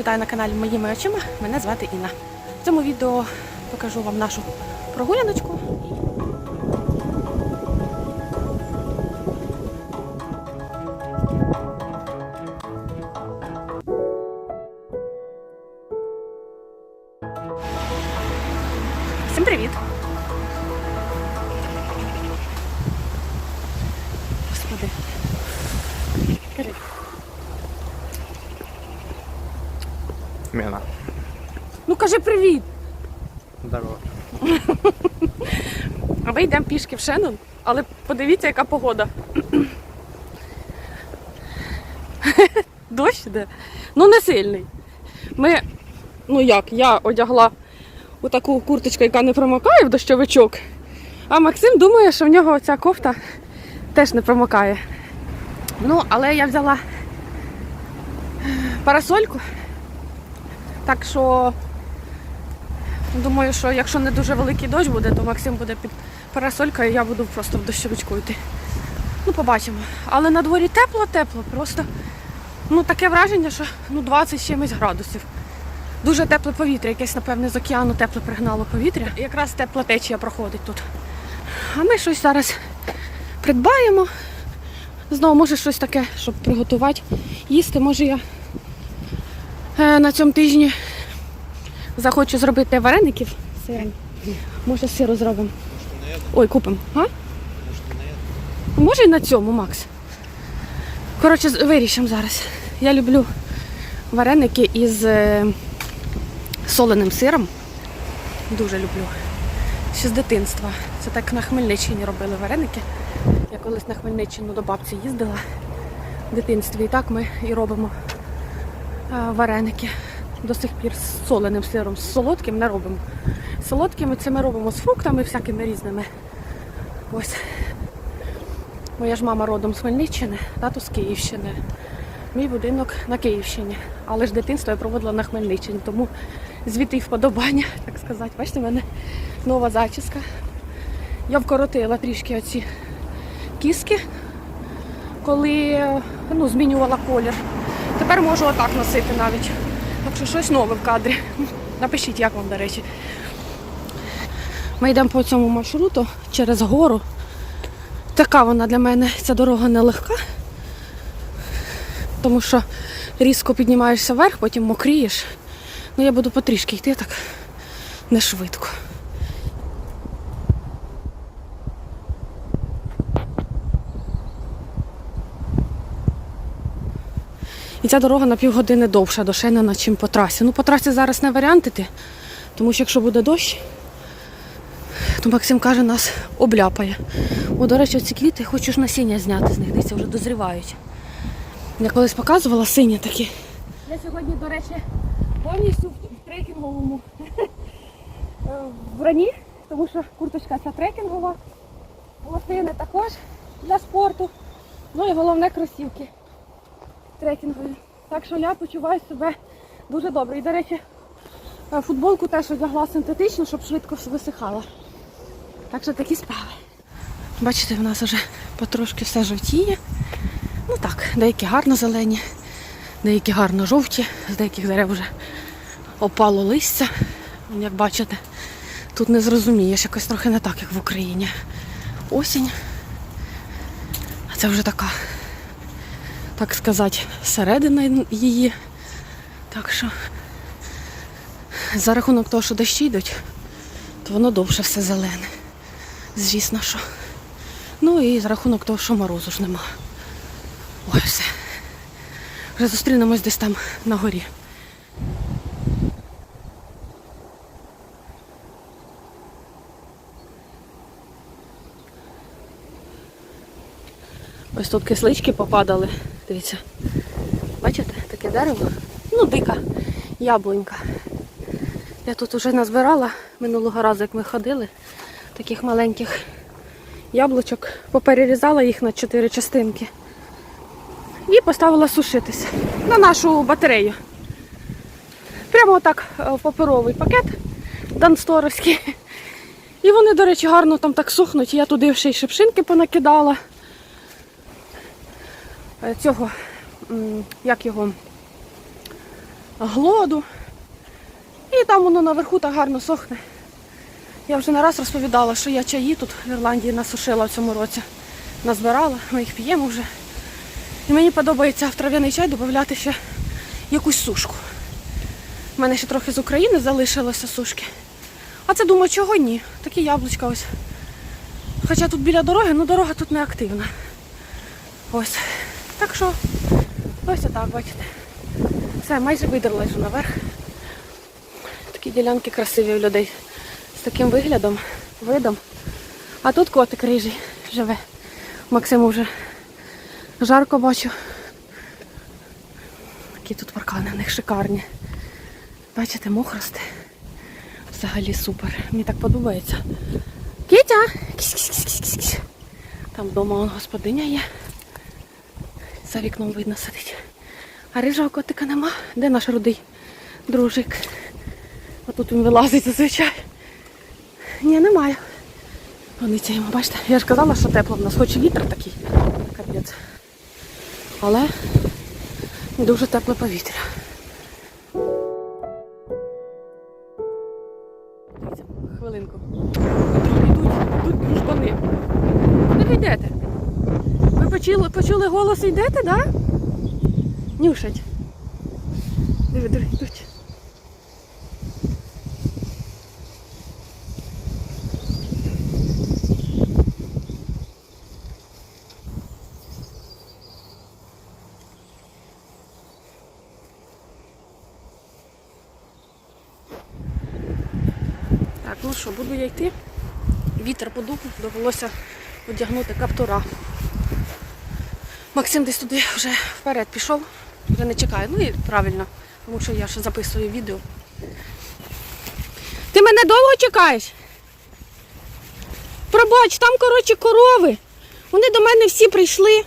вітаю на каналі Моїми очима. Мене звати Інна. В цьому відео покажу вам нашу прогуляночку. Мена. Ну кажи привіт! Здорово. А ми йдемо пішки в Шеннон, але подивіться, яка погода. Дощ іде. Ну не сильний. Ми, ну як, я одягла отаку курточку, яка не промокає в дощовичок. А Максим думає, що в нього ця кофта теж не промокає. Ну, але я взяла парасольку. Так що Думаю, що якщо не дуже великий дощ буде, то Максим буде під парасолькою, я буду просто в дощовичку йти. Ну, побачимо. Але на дворі тепло-тепло, просто ну таке враження, що ну 20 з чимось градусів. Дуже тепле повітря, якесь, напевне, з океану тепле пригнало повітря. Якраз тепла течія проходить тут. А ми щось зараз придбаємо. Знову, може, щось таке, щоб приготувати, їсти. Може я на цьому тижні захочу зробити вареників. Може сиру зробимо. Ой, купимо. Може і на цьому, Макс. Коротше, вирішимо зараз. Я люблю вареники із е, соленим сиром. Дуже люблю. Ще з дитинства. Це так на Хмельниччині робили вареники. Я колись на Хмельниччину до бабці їздила в дитинстві. І так ми і робимо вареники до сих пір з соленим сиром, з солодким не робимо. Солодкими це ми робимо з фруктами всякими різними. Ось. Моя ж мама родом з Хмельниччини, тато з Київщини. Мій будинок на Київщині. Але ж дитинство я проводила на Хмельниччині, тому звідти й вподобання, так сказати. Бачите, в мене нова зачіска. Я вкоротила трішки оці кіски, коли ну, змінювала колір. Тепер можу отак носити навіть. Так що щось нове в кадрі. Напишіть, як вам, до речі. Ми йдемо по цьому маршруту через гору. Така вона для мене ця дорога нелегка, тому що різко піднімаєшся вверх, потім мокрієш. Ну я буду потрішки йти так не швидко. І ця дорога на півгодини довша до Шеннона, чим по трасі. Ну, по трасі зараз не варіант іти, тому що якщо буде дощ, то Максим каже, нас обляпає. О, до речі, ці квіти хочу ж насіння зняти з них, десь вже дозрівають. Я колись показувала сині такі. Я сьогодні, до речі, повністю в трекінговому е, вбранні, тому що курточка ця трекінгова, лосини також для спорту. Ну і головне кросівки трекінгові. Так що я почуваю себе дуже добре. І, до речі, е, футболку теж одягла синтетичну, щоб швидко висихала. Так що такі справи. Бачите, в нас вже потрошки все жовтіє. Ну так, деякі гарно зелені, деякі гарно жовті, з деяких дерев вже опало листя. Як бачите, тут не зрозумієш, якось трохи не так, як в Україні. Осінь. А це вже така так сказати, середина її. Так що за рахунок того, що дощі йдуть, то воно довше все зелене. Звісно, що. Ну і за рахунок того, що морозу ж нема. Ой, все. Вже зустрінемось десь там на горі. Ось тут кислички попадали. Дивіться. Бачите, таке дерево? Ну, дика яблунька. Я тут вже назбирала минулого разу, як ми ходили, таких маленьких яблучок. Поперерізала їх на чотири частинки. І поставила сушитися на нашу батарею. Прямо отак е, в паперовий пакет дансторовський. І вони, до речі, гарно там так сухнуть. Я туди ще й шипшинки понакидала. Е, цього, як його, глоду. І там воно наверху так гарно сохне. Я вже не раз розповідала, що я чаї тут в Ірландії насушила в цьому році. Назбирала, ми їх п'ємо вже. І мені подобається в трав'яний чай додати ще якусь сушку. У мене ще трохи з України залишилося сушки. А це думаю, чого ні? Такі яблучка ось. Хоча тут біля дороги, ну дорога тут не активна. Ось. Так що ось отак, бачите. Все, майже видерла вже наверх. Такі ділянки красиві у людей з таким виглядом, видом. А тут котик рижий живе. Максиму вже жарко бачу. Такі тут паркани в них шикарні. Бачите, мох росте. Взагалі супер. Мені так подобається. Кітя! Кісь-кісь-кісь-кісь-кісь. Там вдома господиня є. За вікном видно сидить. А рижого котика нема. Де наш рудий дружик? А тут він вилазить зазвичай. Ні, немає. Гониця йому, бачите, я ж казала, що тепло в нас, хоч і вітер такий. Капець. Але дуже тепле повітря. Почули, голос йдете? Да? Нюшать. Диви, диви, йдуть. Так, ну що, буду я йти. Вітер подув, довелося одягнути каптура. Максим десь туди вже вперед пішов, вже не чекає. Ну і правильно, тому що я ще записую відео. Ти мене довго чекаєш? Пробач, там, коротше, корови. Вони до мене всі прийшли,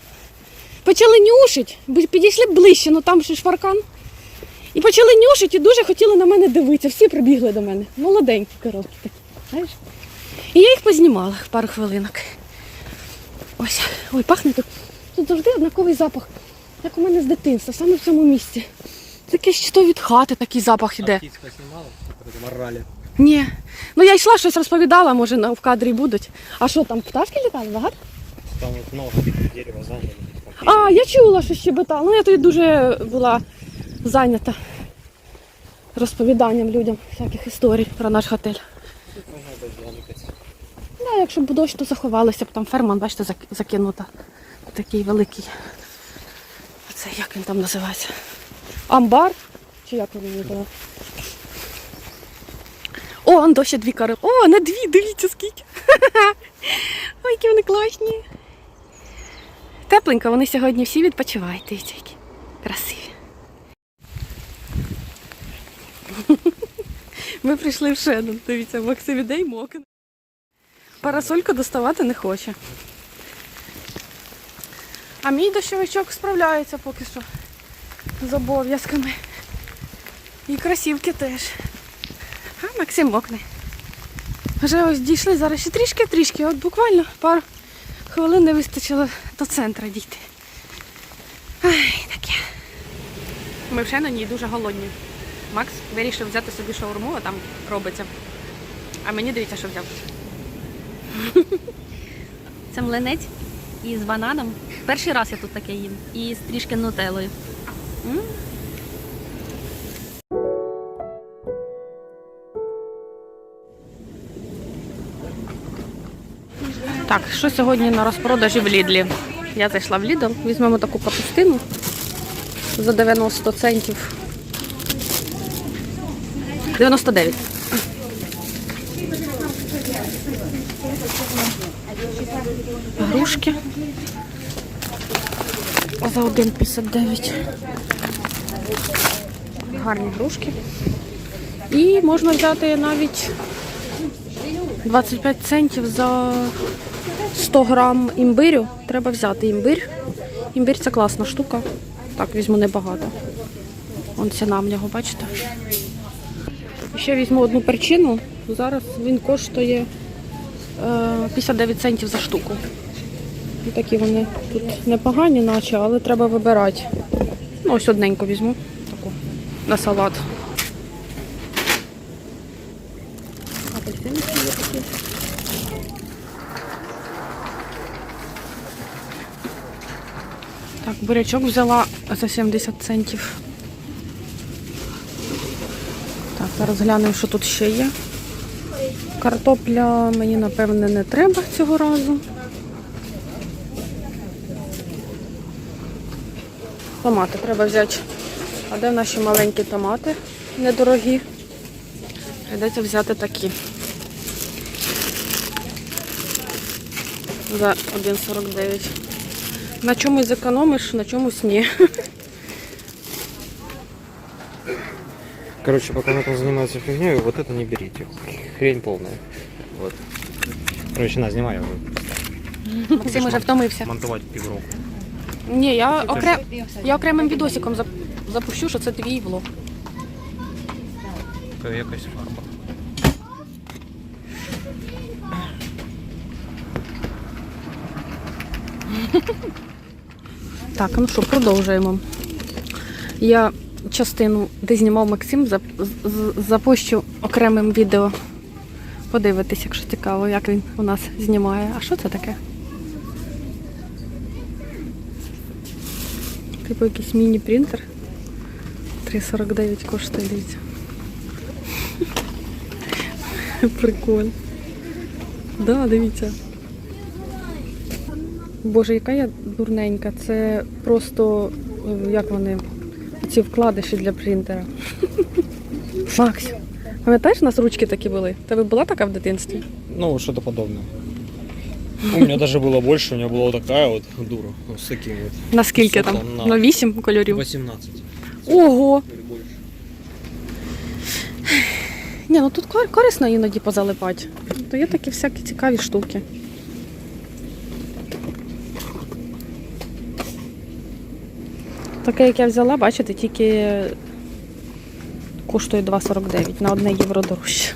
почали нюшить, підійшли ближче, ну там ще шваркан. І почали нюшити і дуже хотіли на мене дивитися. Всі прибігли до мене. Молоденькі коровки такі. Знаєш? І я їх познімала пару хвилинок. Ось, ой, пахне тут. Тут завжди однаковий запах, як у мене з дитинства, саме в цьому місці. Таке що то від хати такий запах іде. Птичка снимала, которые морали. Ні. Ну я йшла, щось розповідала, може в кадрі будуть. А що там, пташки літали? Багато? Там вот много таких дерева заняли. А, я чула, що щебетала. Ну я тоді дуже була зайнята розповіданням людям всяких історій про наш готель. Дождя Ну, якщо б дощ, то заховалися б там ферма, бачите, закинута. Такий великий. Оце як він там називається? Амбар? Чи як він називається? О, он дощ дві кари. О, не дві, дивіться скільки. Ой, які вони класні. Тепленько, вони сьогодні всі відпочивають, дивіться, які красиві. Ми прийшли в Шеннон, дивіться, Максим іде й мокне. Парасолька доставати не хоче. А мій дощовичок справляється поки що з обов'язками. І кросівки теж. А Максим мокне. Вже ось дійшли зараз ще трішки-трішки, от буквально пару хвилин не вистачило до центру дійти. Ай, таке. Ми в Шеноні дуже голодні. Макс вирішив взяти собі шаурму, а там робиться. А мені дивіться, що взяв. Це млинець із бананом. Перший раз я тут таке їм. І з трішки нутелою. Так, що сьогодні на розпродажі в Лідлі? Я зайшла в Лідл, візьмемо таку капустину за 90 центів. 99. Грушки. За 1,59. Гарні грушки. І можна взяти навіть 25 центів за 100 грам імбирю. Треба взяти імбир. Імбир це класна штука. Так, візьму небагато. Вон ціна в нього, бачите? Ще візьму одну перчину. Зараз він коштує е, 59 центів за штуку. І такі вони тут непогані, наче, але треба вибирати. Ну, ось одненьку візьму. Таку. на салат. Апельсини є такі. Так, бурячок взяла за 70 центів. Так, зараз глянемо, що тут ще є. Картопля мені, напевне, не треба цього разу. Томати треба взяти. А де наші маленькі томати недорогі? Прийдеться взяти такі. За 1,49. На чомусь зекономиш, на чомусь ні. Короче, пока она там занимается фигней, вот это не берите. Хрень полная. Вот. Короче, на, снимай его. Максим уже втомився. Монтовать півроку. Ні, я, окрем... я окремим відосиком зап- запущу, що це твій влог. То якась фарба. Так, ну що, продовжуємо. Я частину, де знімав Максим, зап- з- з- запущу окремим відео. Подивитись, якщо цікаво, як він у нас знімає. А що це таке? Типу якийсь міні-принтер. 3,49 коштує, дивіться. Прикольно. Да, дивіться. Боже, яка я дурненька. Це просто як вони, ці вкладиші для принтера. Макс, пам'ятаєш, у нас ручки такі були? Тебе була така в дитинстві? Ну, что-то подобное. У меня даже было больше, у меня была вот такая вот дура. Вот с таким вот. Наскільки там? На- На 8 кольорів. 18. Ого! Ні, ну тут кор- корисно іноді позалипати. То є такі всякі цікаві штуки. Таке, як я взяла, бачите, тільки коштує 2,49 на одне євро дорожче.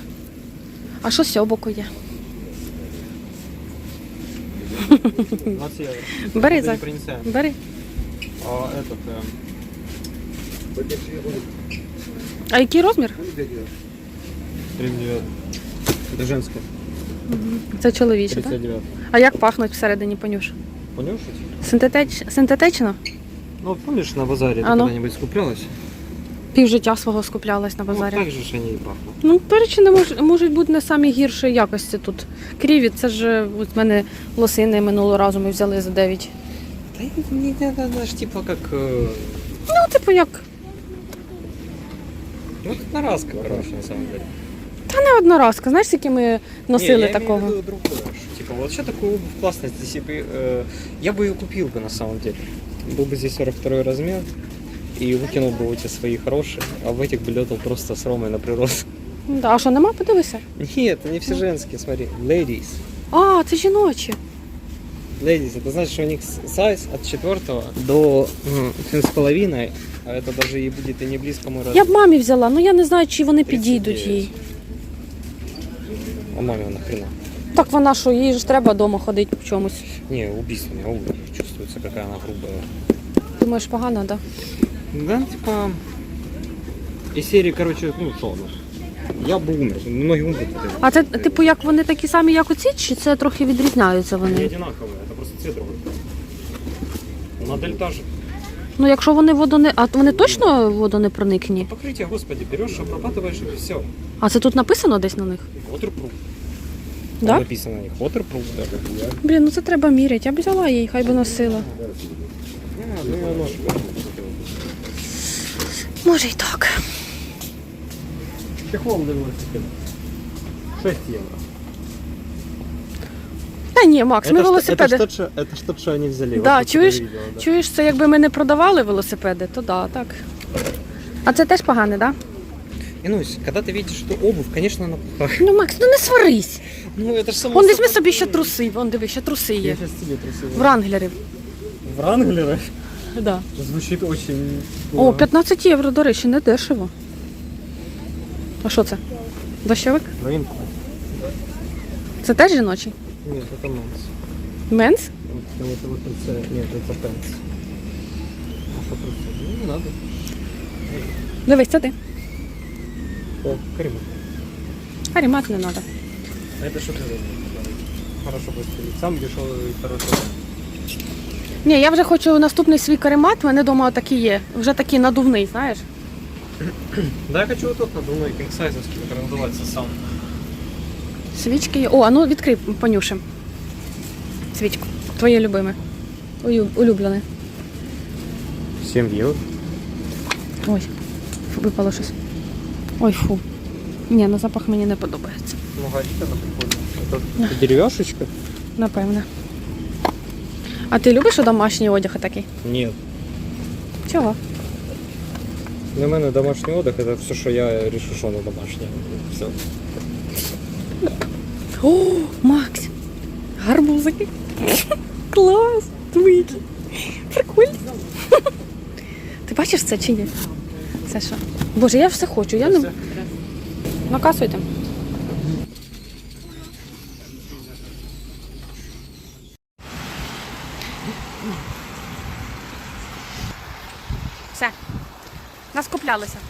А що з цього боку є? 20 евро. Бери Это за. не принесем. Бери. А этот... эм, А який розмір? 39. Это женское. Це чоловіче, так? 39. А як пахнуть всередині понюш? Понюшать? Синтетич... Синтетично? Ну, вот помнишь, на базаре А ты ну. когда-нибудь скуплялась? Пів життя свого скуплялась на базарі. Вот так же ж они и пахнут. Ну, перечі не мож, можуть бути не самі гірші якості тут. Кріві, це ж от в мене лосини минулого разу ми взяли за 9. Да не, не, это ж типа как... э, Ну, типу, як Ну, как наразка, короче, на самом деле. та не одноразка. Знаєш, скільки ми носили Не, я такого? имею в виду другое. что, Типа, вот что такую обувь классно здесь бы, э, я бы ее купил бы на самом деле. Был бы здесь 42 размер и выкинул бы эти свои хорошие, а в этих бы летал просто с Ромой на природу. Ну, да, А що, нема? Подивися. Нет, они все женские, смотри. Ladies. А, це жіночі. Ladies, это значит, что у них с- сайз от 4 до м, с половиной, а это даже и будет и не близко мой Я размер. б мамі взяла, ну я не знаю, чи вони підійдуть 39. їй. А маме нахрена? Так вона що, їй ж треба вдома ходити в чомусь. Не, убийственная обувь. Чувствуется, какая она грубая. Думаєш, погано, так? Да? Да, типа... Из серии, короче, ну что, ну, я бы умер. Многие умрут. от этого. А це, типу, як вони такі самі, як оці, чи це трохи відрізняються Они вони? одинаковые, это просто цвет другой. Модель та же. Ну, якщо вони водоне. А вони точно водонепроникні? Покрытие, господи, берешь, обрабатываешь и все. А це тут написано десь на них? Waterproof. Да? Там написано на них waterproof даже. Блін, ну це треба міряти. Я б взяла її, хай би носила. А, ну я нож. Може й так. Чехлом для велосипеда. 6 евро. Та ні, Макс, ми велосипеди. Это, что, это ж тот, что они взяли. Да, Вот тут чуєш? я видела, да. Чуєш, це якби ми не продавали велосипеди, то да, так. А це теж погане, так? Инусь, когда ты видишь эту обувь, конечно, она плохая. Да? Ну, Макс, ну не сварись. Ну, это же само Вон візьми собой. собі ще труси, вон диви, ще труси Я є. сейчас тебе трусы. Вранглери. Вранглеры? Да. Звучит очень... О, 15 євро, до речі, не дешево. А що це? Дощовик? Новинку. Це теж жіночий? Нет, это Мэнс. Менс? Вот, вот, вот, это- нет, это Пенс. А что трусы? Ну, не надо. Дивись, це ти. О, Карима. Карімат не треба. А это что ты Хорошо постелить. Сам дешевый и хороший. Ні, я вже хочу наступний свій каремат, у мене вдома такий є. Вже такий надувний, знаєш. Да, я хочу вот тот надувной кингсайзовский, который называется сам. Свічки є. О, а ну відкрий, понюшим. Свічку. Твоє любиме. Ую- Улюблене. 7 евро. Ой, фу, випало щось. Ой, фу. Ні, на запах мені не подобається. Маргарита она прикольная. Это деревяшечка? Напевне. А ти любиш домашній одяг такий? Нет. Чого? Для мене домашній одяг це все, що я рішу, що воно домашнє. Все. О, Макс! Гарбузики. Клас! Двійки. Прикольно. Ти бачиш це чи ні? Це що? Боже, я все хочу. Я не... Накасуйте. Все. Наскуплялися.